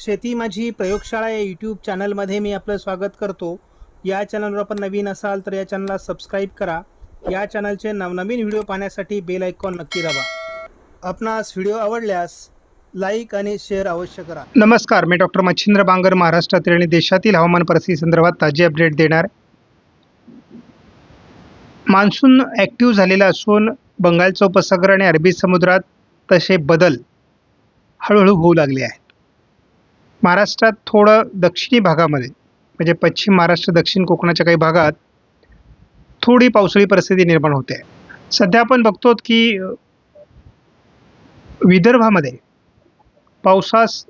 शेती माझी प्रयोगशाळा या यूट्यूब चॅनलमध्ये मी आपलं स्वागत करतो. या चॅनलवर आपण नवीन असाल तर या चॅनलला सबस्क्राईब करा. या चॅनलचे नवनवीन व्हिडिओ पाहण्यासाठी बेल आयकॉन नक्की दाबा. आपणास व्हिडिओ आवडल्यास लाईक आणि शेअर अवश्य करा. नमस्कार मी डॉक्टर मच्छिंद्र बांगर महाराष्ट्रातील आणि देशातील हवामान परिस्थिती संदर्भात ताजे अपडेट देणार. मान्सून ॲक्टिव्ह झालेला असून बंगालचा उपसागर आणि अरबी समुद्रात तसे बदल हळूहळू होऊ लागले आहेत. महाराष्ट्रात थोडं दक्षिणी भागामध्ये म्हणजे पश्चिम महाराष्ट्र दक्षिण कोकणाच्या काही भागात थोडी पावसाळी परिस्थिती निर्माण होते. आहे सध्या आपण बघतो की विदर्भामध्ये पावसास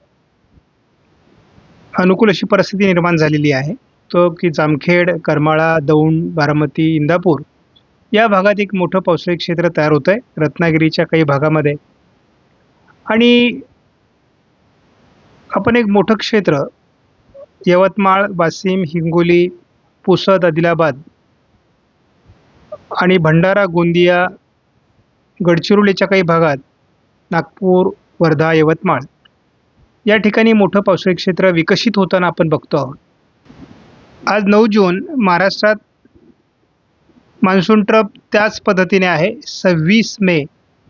अनुकूल अशी परिस्थिती निर्माण झालेली आहे. तो की जामखेड करमाळा दौंड बारामती इंदापूर या भागात एक मोठं पावसाळी क्षेत्र तयार होतं आहे रत्नागिरीच्या काही भागामध्ये. आणि आपण एक मोठं क्षेत्र यवतमाळ वाशिम हिंगोली पुसद आदिलाबाद आणि भंडारा गोंदिया गडचिरोलीच्या काही भागात नागपूर वर्धा यवतमाळ या ठिकाणी मोठं पावसाळी क्षेत्र विकसित होताना आपण बघतो आहोत. आज नऊ जून महाराष्ट्रात मान्सून ट्रप त्याच पद्धतीने आहे सव्वीस मे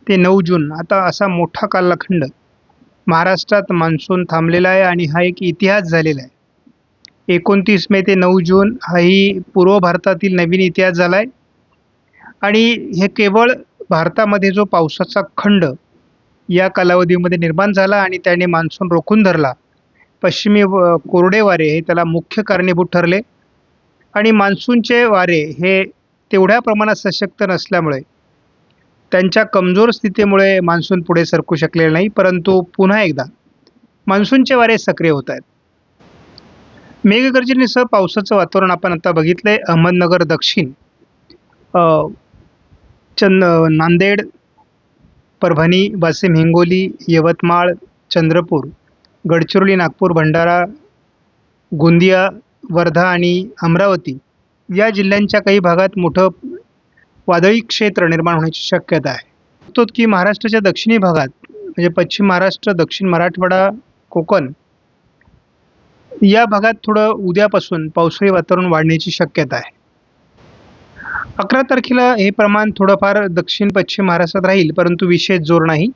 ते नऊ जून. आता असा मोठा कालखंड महाराष्ट्रात मान्सून थांबलेला आहे आणि हा एक इतिहास झालेला आहे. एकोणतीस मे ते नऊ जून हाही पूर्व भारतातील नवीन इतिहास झाला आहे आणि हे केवळ भारतामध्ये जो पावसाचा खंड या कालावधीमध्ये निर्माण झाला आणि त्याने मान्सून रोखून धरला पश्चिमी व- कोरडे वारे हे त्याला मुख्य कारणीभूत ठरले. आणि मान्सूनचे वारे हे तेवढ्या प्रमाणात सशक्त नसल्यामुळे त्यांच्या कमजोर स्थितीमुळे मान्सून पुढे सरकू शकलेला नाही परंतु पुन्हा एकदा मान्सूनचे वारे सक्रिय होत आहेत. मेघगर्जनेसह पावसाचं वातावरण आपण आता बघितलंय. अहमदनगर दक्षिण चंद नांदेड परभणी वाशिम हिंगोली यवतमाळ चंद्रपूर गडचिरोली नागपूर भंडारा गोंदिया वर्धा आणि अमरावती या जिल्ह्यांच्या काही भागात मोठं वादळी क्षेत्र निर्माण होण्याची शक्यता आहे. तो की महाराष्ट्राच्या दक्षिणी भागात म्हणजे पश्चिम महाराष्ट्र दक्षिण मराठवाडा कोकण या भागात थोडं उद्यापासून पावसाळी वातावरण वाढण्याची शक्यता आहे. अकरा तारखेला हे प्रमाण थोडंफार दक्षिण पश्चिम महाराष्ट्रात राहील परंतु विशेष जोर नाही.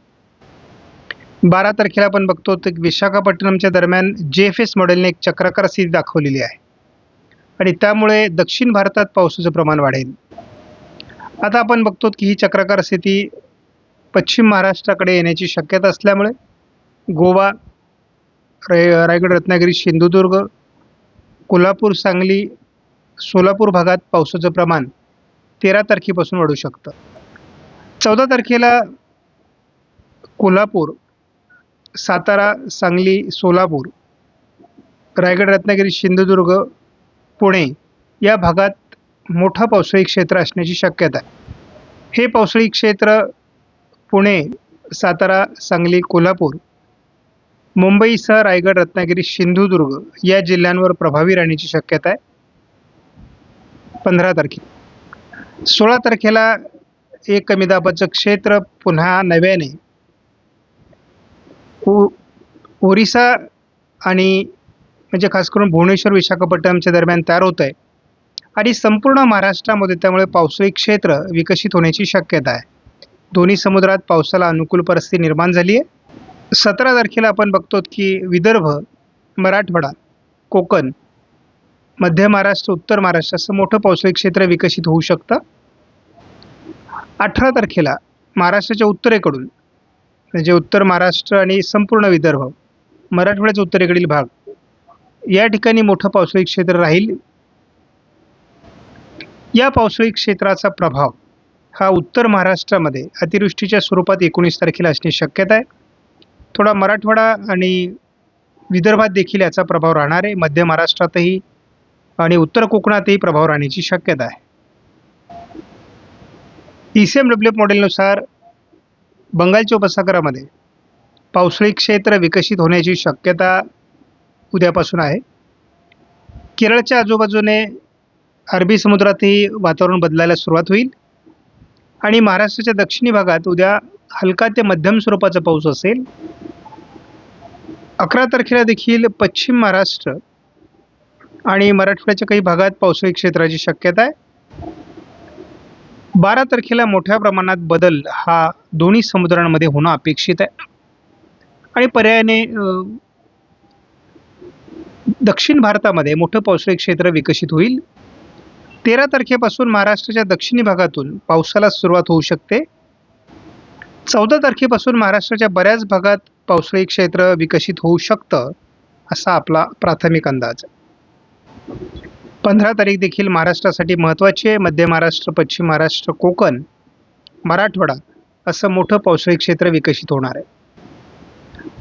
बारा तारखेला आपण बघतो तर विशाखापट्टणमच्या दरम्यान जे एफ एस मॉडेलने एक चक्राकार स्थिती दाखवलेली आहे. आणि त्यामुळे दक्षिण भारतात पावसाचं प्रमाण वाढेल. आता आपण बघतो की ही चक्राकार स्थिती पश्चिम महाराष्ट्राकडे येण्याची शक्यता असल्यामुळे गोवा राय रायगड रत्नागिरी सिंधुदुर्ग कोल्हापूर सांगली सोलापूर भागात पावसाचं प्रमाण तेरा तारखेपासून वाढू शकतं. चौदा तारखेला कोल्हापूर सातारा सांगली सोलापूर रायगड रत्नागिरी सिंधुदुर्ग पुणे या भागात मोठा पावसाळी क्षेत्र असण्याची शक्यता आहे. हे पावसाळी क्षेत्र पुणे सातारा सांगली कोल्हापूर मुंबईसह रायगड रत्नागिरी सिंधुदुर्ग या जिल्ह्यांवर प्रभावी राहण्याची शक्यता आहे. पंधरा तारखे. सोळा तारखेला एक कमी दाबाचं क्षेत्र पुन्हा नव्याने ओरिसा आणि म्हणजे खास करून भुवनेश्वर विशाखापट्टणमच्या दरम्यान तयार होत आहे आणि संपूर्ण महाराष्ट्रामध्ये त्यामुळे पावसाळी क्षेत्र विकसित होण्याची शक्यता आहे. दोन्ही समुद्रात पावसाला अनुकूल परिस्थिती निर्माण झाली आहे सतरा तारखेला आपण बघतो की विदर्भ मराठवाडा कोकण मध्य महाराष्ट्र उत्तर महाराष्ट्र असं मोठं पावसाळी क्षेत्र विकसित होऊ शकतं. अठरा तारखेला महाराष्ट्राच्या उत्तरेकडून म्हणजे उत्तर महाराष्ट्र आणि संपूर्ण विदर्भ मराठवाड्याच्या उत्तरेकडील भाग या ठिकाणी मोठं पावसाळी क्षेत्र राहील. या पावसाळी क्षेत्राचा प्रभाव हा उत्तर महाराष्ट्रामध्ये अतिवृष्टीच्या स्वरूपात एकोणीस तारखेला असण्याची शक्यता आहे. थोडा मराठवाडा आणि विदर्भात देखील याचा प्रभाव राहणार आहे. मध्य महाराष्ट्रातही आणि उत्तर कोकणातही प्रभाव राहण्याची शक्यता आहे. E C M W F मॉडेलनुसार बंगालच्या उपसागरामध्ये पावसाळी क्षेत्र विकसित होण्याची शक्यता उद्यापासून आहे. केरळच्या आजूबाजूने अरबी समुद्रातही वातावरण बदलायला सुरुवात होईल. आणि महाराष्ट्राच्या दक्षिणी भागात उद्या हलका ते मध्यम स्वरूपाचा पाऊस असेल. अकरा तारखेला देखील पश्चिम महाराष्ट्र आणि मराठवाड्याच्या काही भागात पावसाळी क्षेत्राची शक्यता आहे. बारा तारखेला मोठ्या प्रमाणात बदल हा दोन्ही समुद्रांमध्ये होणं अपेक्षित आहे. आणि पर्यायाने दक्षिण भारतामध्ये मोठं पावसाळी क्षेत्र विकसित होईल. तेरा तारखेपासून महाराष्ट्राच्या दक्षिणी भागातून पावसाला सुरुवात होऊ शकते. चौदा तारखेपासून महाराष्ट्राच्या बऱ्याच भागात पावसाळी क्षेत्र विकसित होऊ शकतं असा आपला प्राथमिक अंदाज. आहे पंधरा तारीख देखील महाराष्ट्रासाठी महत्त्वाची आहे. मध्य महाराष्ट्र पश्चिम महाराष्ट्र कोकण मराठवाडा असं मोठं पावसाळी क्षेत्र विकसित होणार आहे.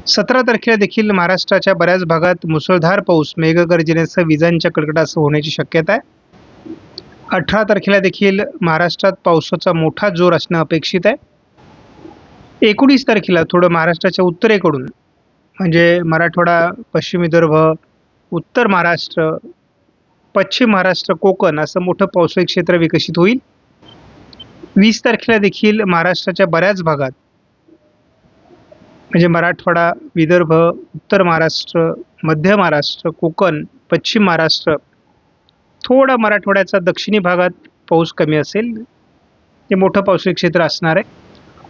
सतरा तारखेला देखील महाराष्ट्राच्या बऱ्याच भागात मुसळधार पाऊस मेघगर्जनेसह विजांच्या कडकडासह होण्याची शक्यता आहे. अठरा तारखेला देखील महाराष्ट्रात पावसाचा मोठा जोर असणं अपेक्षित आहे. एकोणीस तारखेला थोडं महाराष्ट्राच्या उत्तरेकडून म्हणजे मराठवाडा पश्चिम विदर्भ उत्तर महाराष्ट्र पश्चिम महाराष्ट्र कोकण असं मोठं पावसाळी क्षेत्र विकसित होईल. वीस तारखेला देखील महाराष्ट्राच्या बऱ्याच भागात म्हणजे मराठवाडा विदर्भ उत्तर महाराष्ट्र मध्य महाराष्ट्र कोकण पश्चिम महाराष्ट्र थोडा मराठवाड्याचा दक्षिणी भागात पाऊस कमी असेल. हे मोठं पावसाळी क्षेत्र असणार आहे.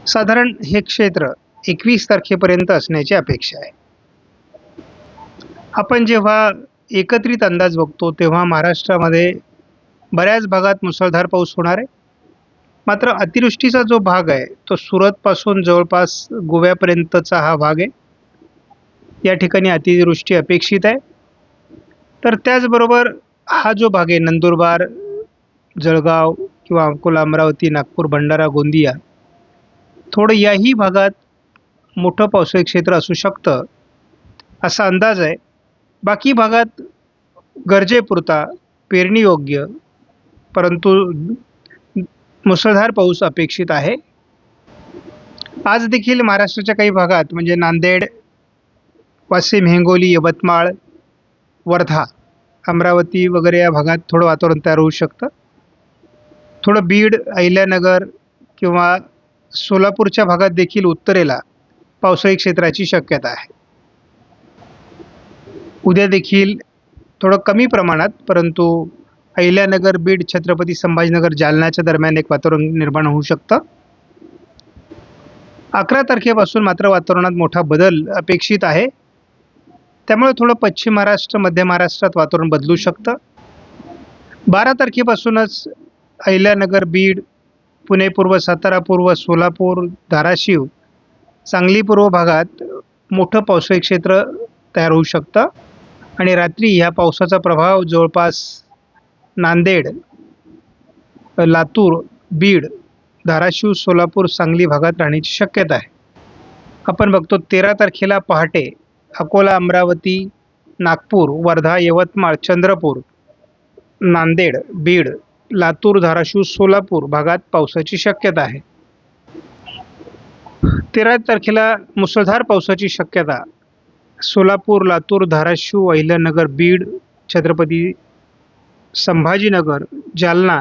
साधारण हे क्षेत्र एकवीस तारखेपर्यंत असण्याची अपेक्षा आहे. आपण जेव्हा एकत्रित अंदाज बघतो तेव्हा महाराष्ट्रामध्ये बऱ्याच भागात मुसळधार पाऊस होणार आहे. मात्र अतिवृष्टीचा जो भाग आहे तो सुरतपासून जवळपास गोव्यापर्यंतचा हा भाग आहे. या ठिकाणी अतिवृष्टी अपेक्षित आहे. तर त्याचबरोबर हा जो भाग आहे नंदुरबार जळगाव किंवा अकोला अमरावती नागपूर भंडारा गोंदिया थोडं याही भागात मोठं पावसाळी क्षेत्र असू शकतं असा अंदाज आहे. बाकी भागात गरजेपुरता पेरणीयोग्य परंतु मुसळधार पाऊस अपेक्षित आहे. आज देखील महाराष्ट्राच्या काही भागात म्हणजे नांदेड वाशिम हिंगोली यवतमाळ वर्धा अमरावती वगैरे या भागात थोडं वातावरण तयार होऊ शकतं. थोडं बीड अहिल्यानगर किंवा सोलापूरच्या भागात देखील उत्तरेला पावसाळी क्षेत्राची शक्यता आहे. उद्या देखील थोडं कमी प्रमाणात परंतु अहिल्यानगर बीड छत्रपती संभाजीनगर जालन्याच्या दरम्यान एक वातावरण निर्माण होऊ शकतं. अकरा तारखेपासून मात्र वातावरणात मोठा बदल अपेक्षित आहे. त्यामुळे थोडं पश्चिम महाराष्ट्र मध्य महाराष्ट्रात वातावरण बदलू शकतं. बारा तारखेपासूनच अहिल्यानगर बीड पुणे पूर्व सातारा पूर्व सोलापूर धाराशिव सांगली पूर्व भागात मोठं पावसाळी क्षेत्र तयार होऊ शकतं. आणि रात्री ह्या पावसाचा प्रभाव जवळपास नांदेड लातूर बीड धाराशिव सोलापूर सांगली भागात राहण्याची शक्यता आहे. आपण बघतो तेरा तारखेला पहाटे अकोला अमरावती नागपूर वर्धा यवतमाळ चंद्रपूर नांदेड बीड लातूर धाराशिव सोलापूर भागात पावसाची शक्यता आहे. तेरा तारखेला मुसळधार पावसाची शक्यता. सोलापूर लातूर धाराशिव अहिल्यानगर बीड छत्रपती संभाजीनगर जालना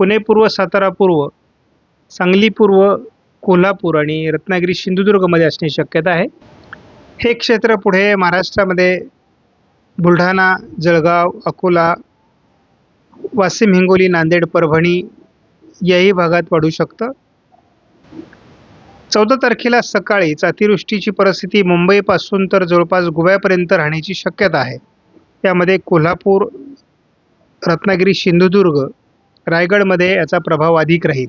पुणे पूर्व सातारा पूर्व सांगली पूर्व कोल्हापूर आणि रत्नागिरी सिंधुदुर्गमध्ये असण्याची शक्यता आहे. हे क्षेत्र पुढे महाराष्ट्रामध्ये बुलढाणा जळगाव अकोला वाशिम हिंगोली नांदेड परभणी याही भागात वाढू शकतं. चौदा तारखेला सकाळीच अतिवृष्टीची परिस्थिती मुंबईपासून तर जवळपास गोव्यापर्यंत राहण्याची शक्यता आहे. त्यामध्ये कोल्हापूर रत्नागिरी सिंधुदुर्ग रायगडमध्ये याचा प्रभाव अधिक राहील.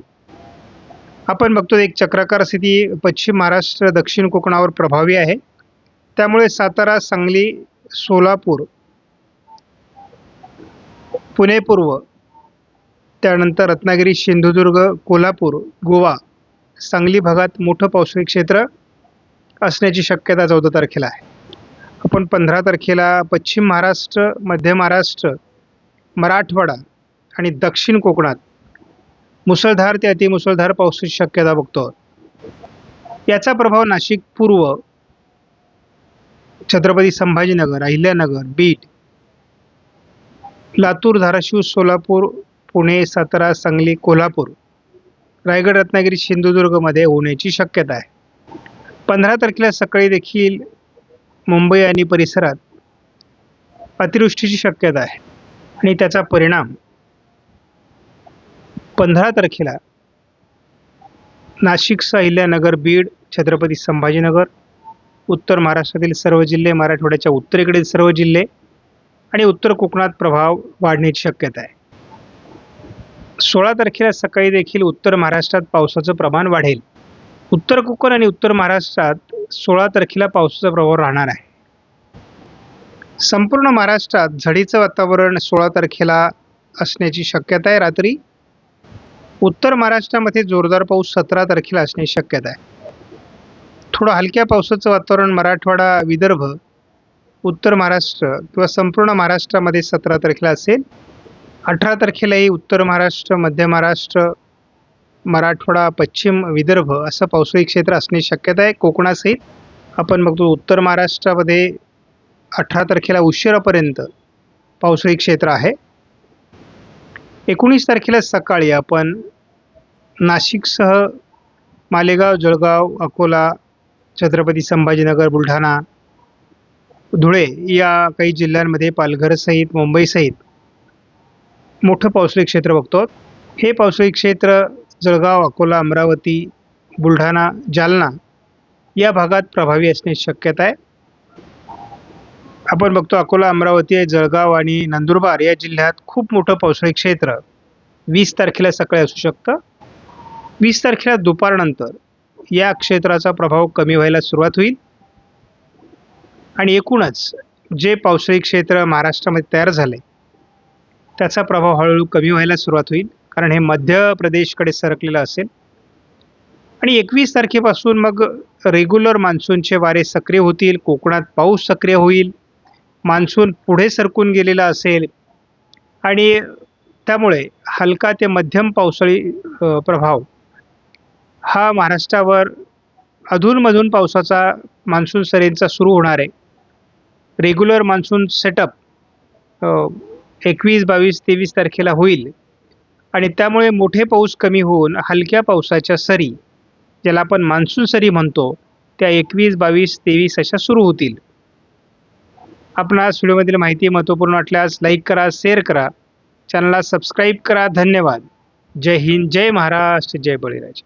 आपण बघतो एक चक्राकार स्थिती पश्चिम महाराष्ट्र दक्षिण कोकणावर प्रभावी आहे. त्यामुळे सातारा सांगली सोलापूर पुणे पूर्व त्यानंतर रत्नागिरी सिंधुदुर्ग कोल्हापूर गोवा सांगली भागात मोठं पावसाळी क्षेत्र असण्याची शक्यता चौदा तारखेला आहे. आपण पंधरा तारखेला पश्चिम महाराष्ट्र मध्य महाराष्ट्र मराठवाडा आणि दक्षिण कोकणात मुसळधार ते अतिमुसळधार पावसाची शक्यता बघतो. याचा प्रभाव नाशिक पूर्व छत्रपती संभाजीनगर अहिल्यानगर बीड. लातूर धाराशिव सोलापूर पुणे सातारा सांगली कोल्हापूर. रायगड रत्नागिरी सिंधुदुर्गमध्ये होण्याची शक्यता आहे. पंधरा तारखेला सकाळी देखील मुंबई आणि परिसरात अतिवृष्टीची शक्यता आहे. आणि त्याचा परिणाम पंधरा तारखेला नाशिक अहिल्यानगर बीड छत्रपती संभाजीनगर उत्तर महाराष्ट्रातील सर्व जिल्हे मराठवाड्याच्या उत्तरेकडील सर्व जिल्हे आणि उत्तर कोकणात प्रभाव वाढण्याची शक्यता आहे. सोळा तारखेला सकाळी देखील उत्तर महाराष्ट्रात पावसाचं प्रमाण वाढेल. उत्तर कोकण आणि उत्तर महाराष्ट्रात सोळा तारखेला पावसाचा प्रभाव राहणार आहे. संपूर्ण महाराष्ट्रात झडीचं वातावरण सोळा तारखेला असण्याची शक्यता आहे. रात्री उत्तर महाराष्ट्रामध्ये जोरदार पाऊस सतरा तारखेला असण्याची शक्यता आहे. थोडं हलक्या पावसाचं वातावरण मराठवाडा विदर्भ उत्तर महाराष्ट्र किंवा संपूर्ण महाराष्ट्रामध्ये सतरा तारखेला असेल. अठरा तारखेलाही उत्तर महाराष्ट्र मध्य महाराष्ट्र मराठवाडा पश्चिम विदर्भ असं पावसाळी क्षेत्र असण्याची शक्यता आहे. कोकणासहित आपण बघतो उत्तर महाराष्ट्रामध्ये अठरा तारखेला उशिरापर्यंत पावसाळी क्षेत्र आहे. एकोणीस तारखेला सकाळी आपण नाशिकसह मालेगाव जळगाव अकोला छत्रपती संभाजीनगर बुलढाणा धुळे या काही जिल्ह्यांमध्ये पालघरसहित मुंबईसहित मोठं पावसाळी क्षेत्र बघतो. हे पावसाळी क्षेत्र जळगाव अकोला अमरावती बुलढाणा जालना या भागात प्रभावी असण्याची शक्यता आहे. आपण बघतो अकोला अमरावती जळगाव आणि नंदुरबार या जिल्ह्यात खूप मोठं पावसाळी क्षेत्र वीस तारखेला सकाळी असू शकतं. वीस तारखेला दुपारनंतर या क्षेत्राचा प्रभाव कमी व्हायला सुरुवात होईल. आणि एकूणच जे पावसाळी क्षेत्र महाराष्ट्रामध्ये तयार झाले त्याचा प्रभाव हळूहळू कमी व्हायला सुरुवात होईल. कारण हे मध्य प्रदेशकडे सरकलेलं असेल. आणि एकवीस तारखेपासून मग रेग्युलर मान्सूनचे वारे सक्रिय होतील कोकणात पाऊस सक्रिय होईल मान्सून पुढे सरकून गेलेला असेल. आणि त्यामुळे हलका ते मध्यम पावसाळी प्रभाव हा महाराष्ट्रावर अधूनमधून पावसाचा मान्सून सरींचा सुरू होणार आहे. रेग्युलर मान्सून सेटअप एकवीस बावीस तेवीस तारखेला होईल. आणि त्यामुळे मोठे पाऊस कमी होऊन हलक्या पावसाच्या सरी ज्याला आपण मान्सून सरी म्हणतो त्या एकवीस बावीस तेवीस अशा सुरू होतील. आपणास व्हिडिओमधील माहिती महत्त्वपूर्ण वाटल्यास लाईक करा शेअर करा. चॅनलला सबस्क्राईब करा. धन्यवाद. जय हिंद जय महाराष्ट्र जय बळीराज.